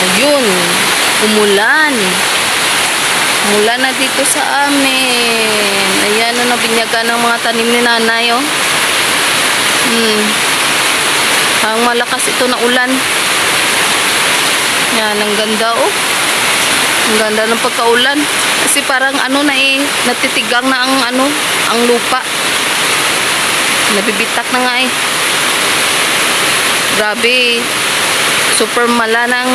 Ayun, umulan. Umulan na dito sa amin. Ayan, ano, nabinyagan ng mga tanim ni nanay, oh. Hmm. Ang malakas ito na ulan. Yan, ang ganda, oh. Ang ganda ng pagkaulan. Kasi parang ano na eh, natitigang na ang ano, ang lupa. Nabibitak na nga eh. Grabe. Super mala ng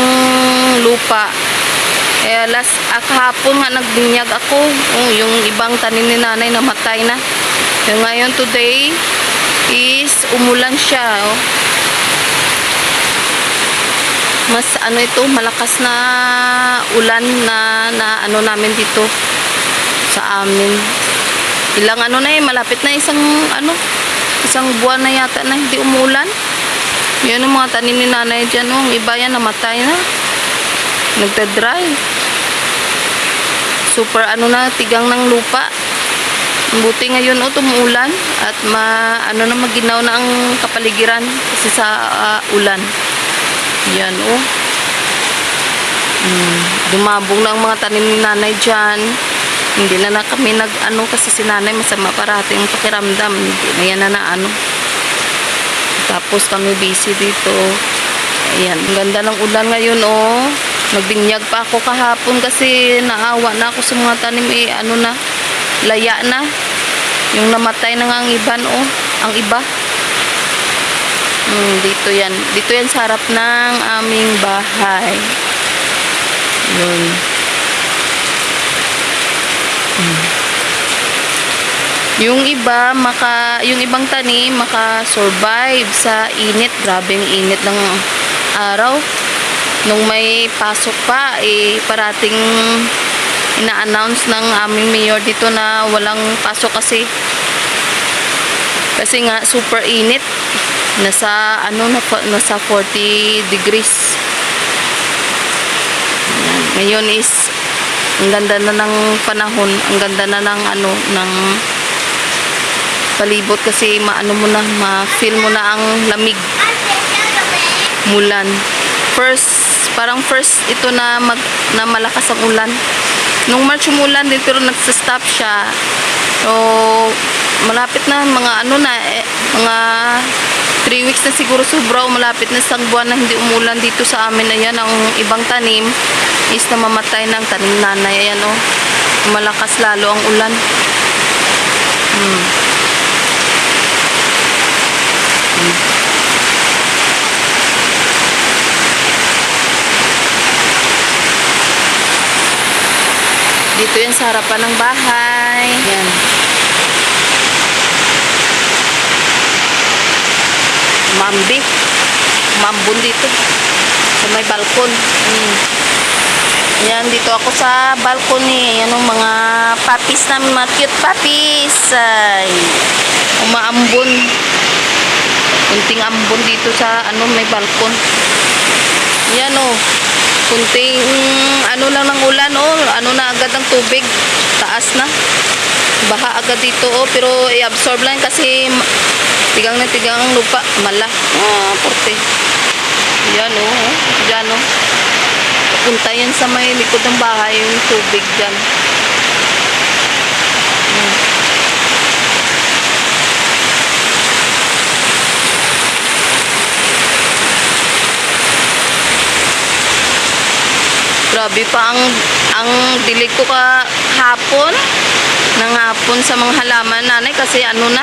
lupa. Eh, last, ah, kahapon nga nagbinyag ako. Oh, yung ibang tanim ni nanay namatay na. Yung ngayon today is umulan siya. Oh. Mas ano ito, malakas na ulan na, na ano namin dito sa amin. Ilang ano na eh, malapit na isang ano, isang buwan na yata na hindi umulan. Yan ang mga tanim ni nanay dyan. Oh. Iba yan namatay na. Nagda-dry. Super ano na, tigang ng lupa. Buti ngayon oh, tumuulan at ma, ano na maginaw na ang kapaligiran kasi sa ah, ulan. Yan oh. Mm, dumabong na ang mga tanim ni nanay dyan. Hindi na na kami nag ano kasi si nanay masama parati yung pakiramdam. Hindi na yan na na ano. Tapos kami busy dito. Ayan, ang ganda ng ulan ngayon oh. Nagbinyag pa ako kahapon kasi naawa na ako sa mga tanim eh ano na, laya na. Yung namatay na nga ang iban oh, ang iba. Hmm, dito yan. Dito yan sa harap ng aming bahay. Yun. Yung iba, maka, yung ibang tanim, maka-survive sa init. Grabe yung init ng araw. Nung may pasok pa, eh, parating ina-announce ng aming mayor dito na walang pasok kasi. Kasi nga super init. Nasa ano na nasa 40 degrees. Ngayon is ang ganda na ng panahon. Ang ganda na ng ano ng palibot kasi maano mo na ma-feel mo na ang lamig. Mulan. First parang first ito na mag na malakas ang ulan. Nung March umulan din pero nagsa-stop siya. So malapit na mga ano na eh, mga 3 weeks na siguro sobra malapit na isang buwan na hindi umulan dito sa amin ayan ang ibang tanim is namamatay ng tanim nanay. Ayan oh. Malakas lalo ang ulan. Hmm. Hmm. Dito yan sa harapan ng bahay. Yan. Mambi. Mambun dito. Sa may balkon. Hmm. Yan, dito ako sa balcony. Yan ang mga papis namin, mga cute papis. Ay, umaambon. Kunting ambon dito sa ano may balkon. Yan oh. Kunting ano lang ng ulan oh, ano na agad ang tubig. Taas na. Baha agad dito oh, pero i-absorb lang kasi tigang na tigang ang lupa. Mala. Ah, porte. Yan oh, oh. Yan oh. Punta yan sa may likod ng bahay yung tubig dyan. Grabe pa ang ang dilig ko ka hapon ng hapon sa mga halaman nanay kasi ano na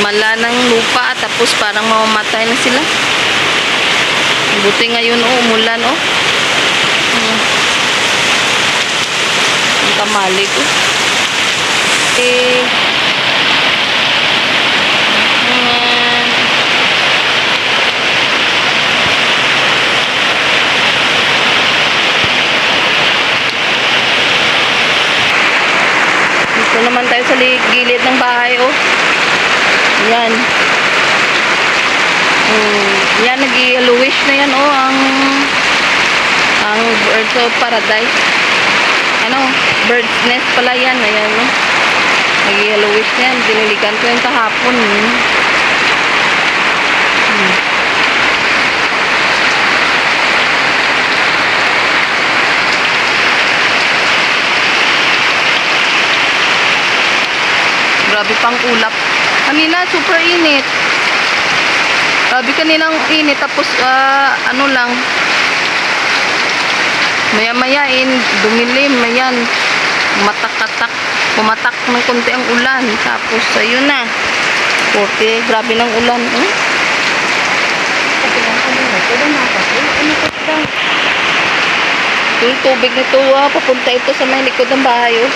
mala ng lupa tapos parang mamamatay na sila. Buti ngayon oh, umulan oh. Hmm. Ang kamali ko. Eh, nag-yellowish na yan oh ang ang birds of paradise ano bird's nest pala yan ayan oh nag-yellowish na yan diniligan ko yung kahapon eh. hmm. grabe pang ulap kanina super init Grabe kaninang init. Tapos, ah, ano lang. Maya-maya, in, dumilim. Ayan. Matak-katak. Pumatak ng konti ang ulan. Tapos, ayun na. Forte, grabe ng ulan. Hmm? Yung tubig nito, ah, papunta ito sa may likod ng bahay, oh.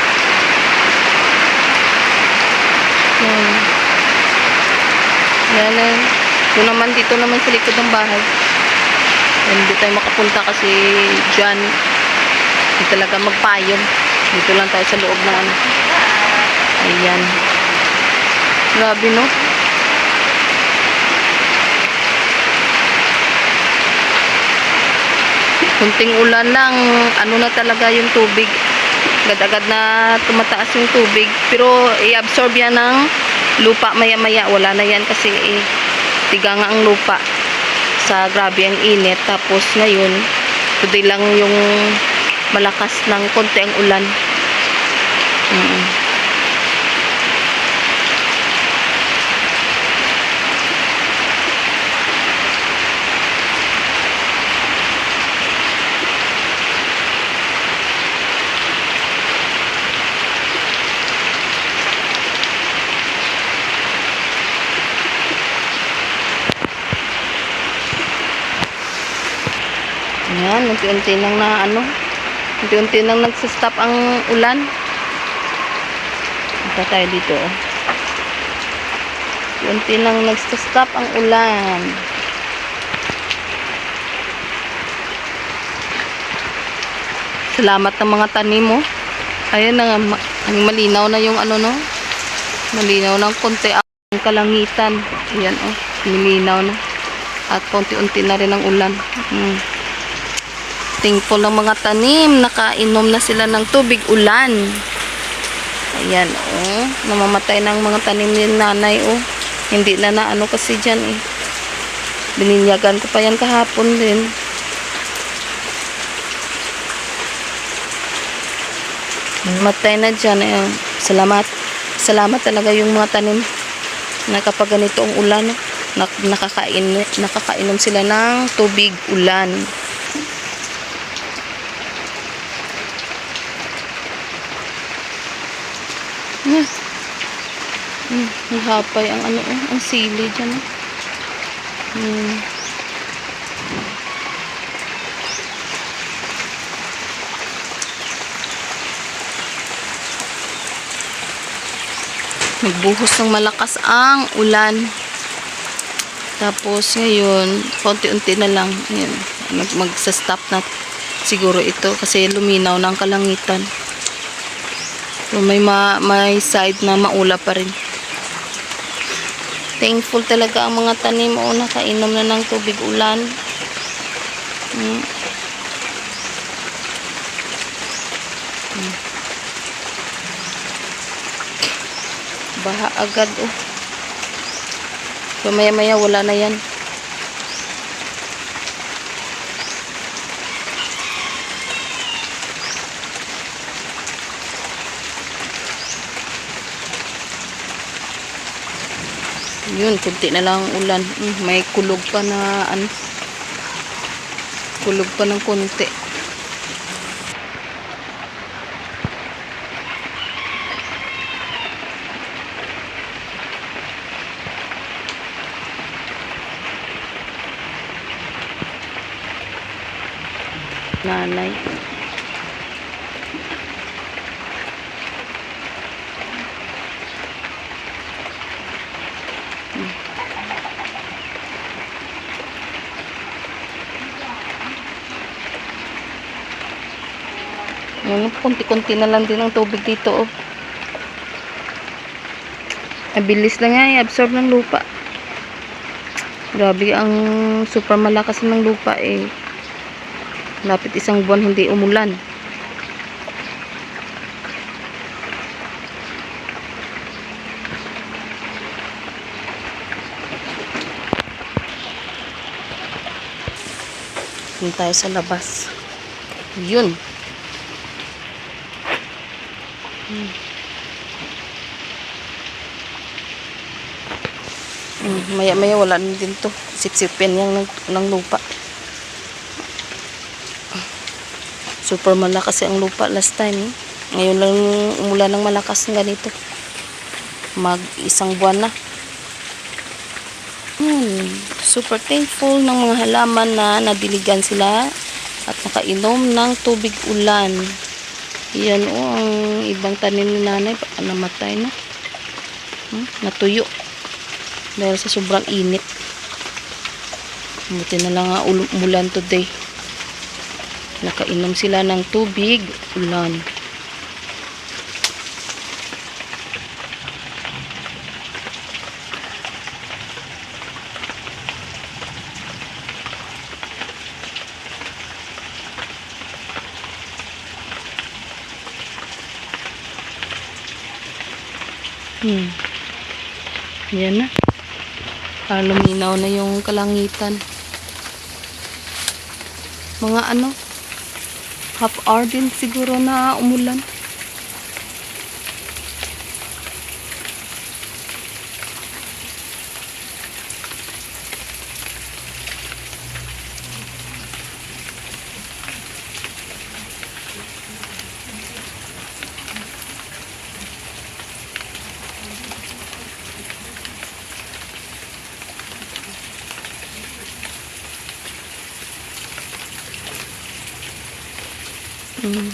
Hmm. Yan, eh. Doon naman, dito naman sa likod ng bahay. Hindi tayo makapunta kasi dyan, hindi talaga magpayong. Dito lang tayo sa loob ng ano. Ayan. Grabe, no? Kunting ulan lang, ano na talaga yung tubig. Agad-agad na tumataas yung tubig. Pero i-absorb yan ng lupa maya-maya. Wala na yan kasi eh, tiga nga ang lupa. Sa grabe ang init. Tapos ngayon, today lang yung malakas ng konti ang ulan. Mm. Ayan, unti-unti nang na ano, unti-unti nang nagsistop ang ulan. Punta tayo dito. oh. Unti nang nagsistop ang ulan. Salamat ng mga tanim mo. Ayun na, ang malinaw na yung ano no. Malinaw ng konti ang kalangitan. Ayan oh, malinaw na. At konti-unti na rin ang ulan. Mm. Thankful ng mga tanim. Nakainom na sila ng tubig ulan. Ayan, oh. Namamatay ng mga tanim ni nanay, oh. Hindi na na ano kasi dyan, eh. Bininyagan ko pa yan kahapon din. Matay na dyan, eh. Salamat. Salamat talaga yung mga tanim na ganito ang ulan, nak nakakain, nakakainom sila ng tubig ulan. Hmm. Nahapay ang ano, oh, ang sili dyan. oh. Hmm. Nagbuhos ng malakas ang ulan. Tapos ngayon, konti-unti na lang. Ayan, mag magsa-stop na siguro ito kasi luminaw ng kalangitan. So, may, ma may side na maula pa rin. Thankful talaga ang mga tanim o nakainom na ng tubig ulan. Hmm. Hmm. Baha agad oh. So maya maya wala na yan. Yun, kunti na lang ang ulan. Mm, may kulog pa na ano. Kulog pa ng kunti. Nanay. Yun, kunti-kunti na lang din ang tubig dito, oh. Abilis lang nga i-absorb ng lupa. Grabe ang super malakas ng lupa, eh. Lapit isang buwan hindi umulan. Doon tayo sa labas. Yun. Mm, maya maya wala na din to. Sipsipin yung ng, ng lupa. Super malakas ang lupa last time. eh. Ngayon lang umulan ng malakas ng ganito. Mag isang buwan na. Hmm, super thankful ng mga halaman na nadiligan sila at nakainom ng tubig ulan. Yan o, ang ibang tanim ni nanay, baka namatay na. Hmm, natuyo. Dahil sa sobrang init. Buti na lang nga ul- umulan today. Nakainom sila ng tubig, ulan. Hmm. Yan na. Para luminaw na yung kalangitan. Mga ano, half hour din siguro na umulan. Mm.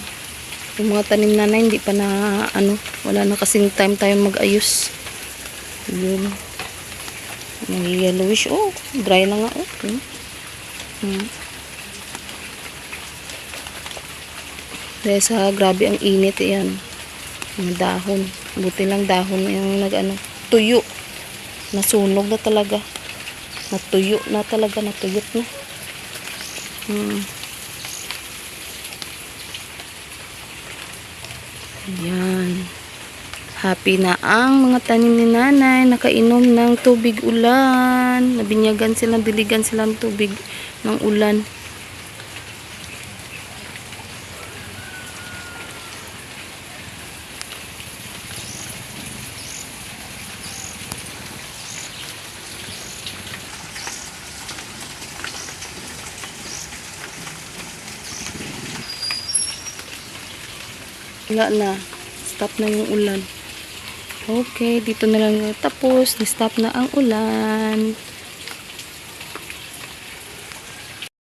Yung mga tanim na na hindi pa na ano, wala na kasing time tayo mag-ayos. Yun. May yellowish. Oh, dry na nga. Oh. Hmm. Hmm. Dahil sa grabe ang init yan. Mga dahon. Buti lang dahon yung nag ano, tuyo. Nasunog na talaga. Natuyo na talaga. Natuyot na. Hmm. Ayan. Happy na ang mga tanim ni nanay. Nakainom ng tubig ulan. Nabinyagan sila, diligan sila ng tubig ng ulan. Wala na. Stop na yung ulan. Okay, dito na lang tapos. Na-stop na ang ulan.